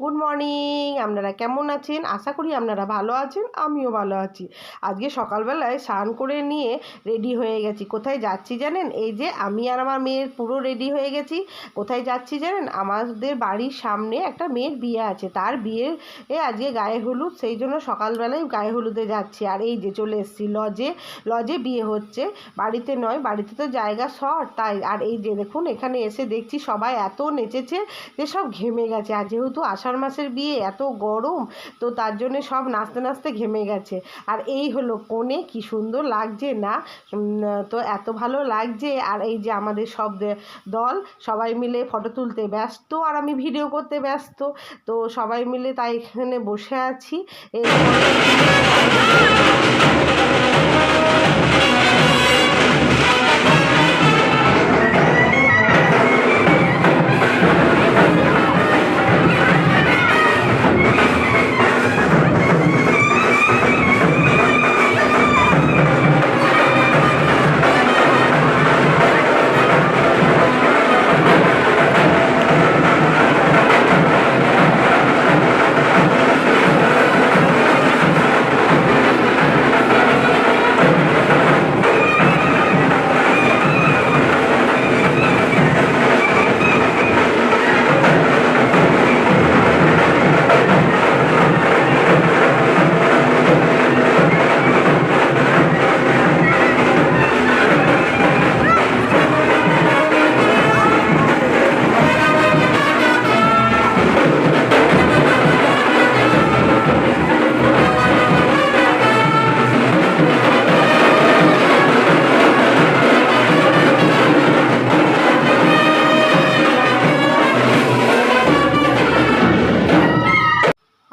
Good morning আপনারা কেমন আছেন? আশা করি আপনারা ভালো আছেন, আমিও ভালো আছি। আজকে সকালবেলায় স্নান করে নিয়ে রেডি হয়ে গেছি। কোথায় যাচ্ছি জানেন? এই যে আমি আর আমার মেয়ের পুরো রেডি হয়ে গেছি। কোথায় যাচ্ছি জানেন? আমাদের বাড়ির সামনে একটা মেয়ের বিয়ে আছে। তার বিয়ের এ আজকে গায়ে হলুদ, সেই জন্য সকালবেলায় গায়ে হলুদে যাচ্ছি। আর এই যে চলে এসেছি লজে লজে বিয়ে হচ্ছে। বাড়িতে নয়, বাড়িতে তো জায়গা শর্ট তাই। আর এই যে দেখুন, এখানে এসে দেখছি সবাই এত নেচেছে যে সব ঘেমে গেছে। আর যেহেতু আষাঢ় মাসের বিয়ে, এত গরম? তো তার জন্যে সব নাচতে নাচতে ঘেমে গেছে। আর এই হলো কোণে কি সুন্দর লাগছে না? তো এত ভালো লাগছে। আর এই যে আমাদের সব দল সবাই মিলে ফটো তুলতে ব্যস্ত আর আমি ভিডিও করতে ব্যস্ত। তো সবাই মিলে তাই এখানে বসে আছি। এই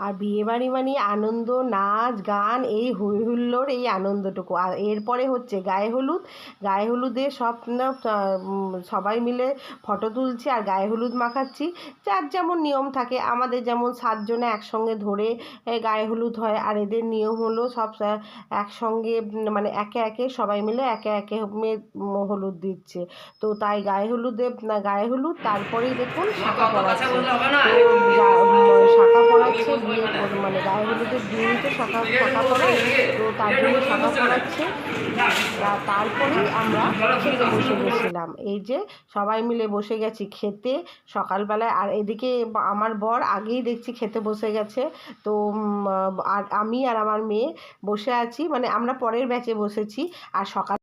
আর বিয়েবাড়ি মানে আনন্দ নাচ গান এই হই হুল্লোড় এই আনন্দটুকু। আর এরপরে হচ্ছে গায়ে হলুদ। গায়ে হলুদে সব না সবাই মিলে ফটো তুলছি আর গায়ে হলুদ মাখাচ্ছি। যার যেমন নিয়ম থাকে আমাদের যেমন সাতজনে একসঙ্গে ধরে গায়ে হলুদ হয় আর এদের নিয়ম হলো সব একসঙ্গে মানে একে একে সবাই মিলে একে একে হলুদ দিচ্ছে। তো তাই গায়ে হলুদে গায়ে হলুদ তারপরেই দেখুন শাখা পড়াচ্ছে। শাখা পড়াচ্ছে মানে গায়ে দিনই শাখা শাখা পড়ায়, তো তার জন্য শাখা পড়াচ্ছে। তারপরেই আমরা খেতে বসে গেছিলাম। এই যে সবাই মিলে বসে গেছি খেতে সকালবেলায়। আর এদিকে আমার বর আগেই দেখছি খেতে বসে গেছে। তো আর আমি আর আমার মেয়ে বসে আছি। মানে আমরা পরের ব্যাচে বসেছি। আর সকাল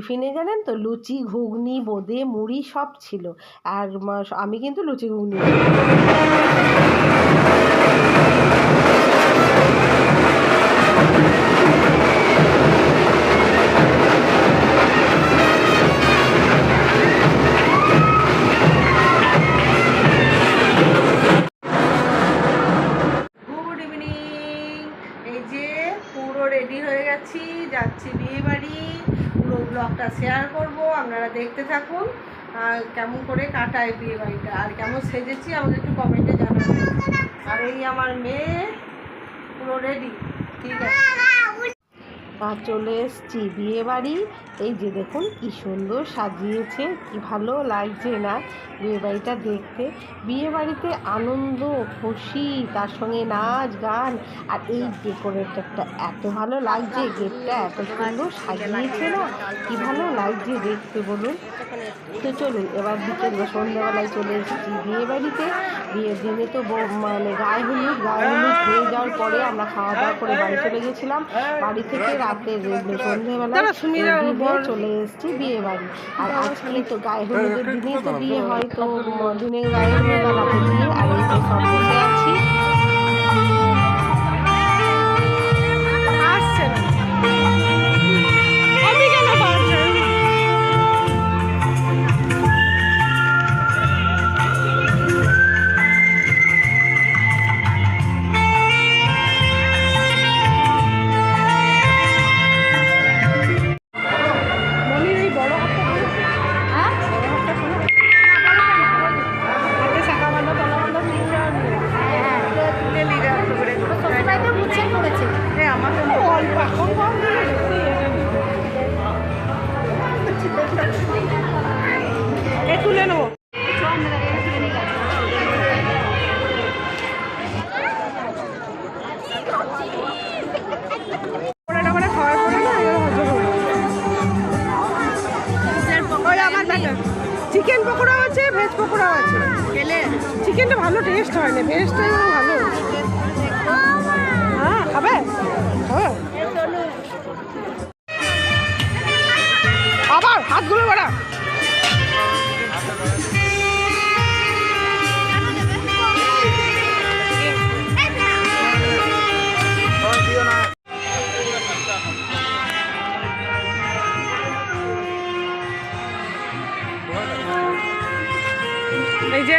টিফিনে জানেন তো লুচি ঘুগনি বোঁদে মুড়ি সব ছিল। আর আমি কিন্তু লুচি ঘুগনি। দেখতে থাকুন কেমন করে কাটায় বিয়ে বাড়িটা আর কেমন সেজেছি আমাকে একটু কমেন্টে জানাবেন। আর এই আমার মেয়ে পুরো রেডি ঠিক আছে? আর চলে এসছি বিয়ে বাড়ি এই যে দেখুন কি সুন্দর সাজিয়েছে, কি ভালো লাগছে না বিয়ে বাড়িটা দেখতে। বিয়ে বাড়িতে আনন্দ, খুশি, তার সঙ্গে নাচ, গান, আর এই ডেকোরেটরটা এত ভালো লাগছে, গেটটা এত সুন্দর সাজিয়েছে না, কি ভালো লাগছে দেখতে বলুন। তো চলুন, এবার বিকেল বা সন্ধ্যাবেলায় চলে এসেছি বিয়ে বাড়িতে বিয়ের দিনে তো মানে গায়ে হলুদ গায়ে হলুদ হয়ে যাওয়ার পরে আমরা খাওয়া দাওয়া করে বাড়ি চলে গেছিলাম। বাড়ি থেকে রাতে সন্ধ্যেবেলা চলে এসেছি বিয়ে বাড়ি আর আজকে তো গায়ে হলুদের দিনেই তো বিয়ে হয় তো দিনে গায়ে হলুদ আর এই সব বসে আছি। চিকেনটা ভালো টেস্ট হয় না ভেজটাই ভালো। হ্যাঁ খাবে? আবার হাতগুলো বাড়া। এই যে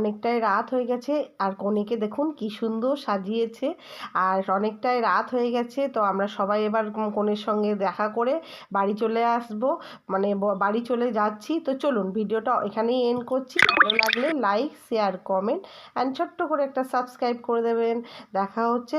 অনেকটাই রাত হয়ে গেছে। আর কনেকে দেখুন কি সুন্দর সাজিয়েছে। আর অনেকটাই রাত হয়ে গেছে, তো আমরা সবাই এবার কনের সঙ্গে দেখা করে বাড়ি চলে আসব। মানে বাড়ি চলে যাচ্ছি। তো চলুন ভিডিওটা এখানেই এন্ড করছি। ভালো লাগলে লাইক শেয়ার কমেন্ট অ্যান্ড ছোট্ট করে একটা সাবস্ক্রাইব করে দেবেন। দেখা হচ্ছে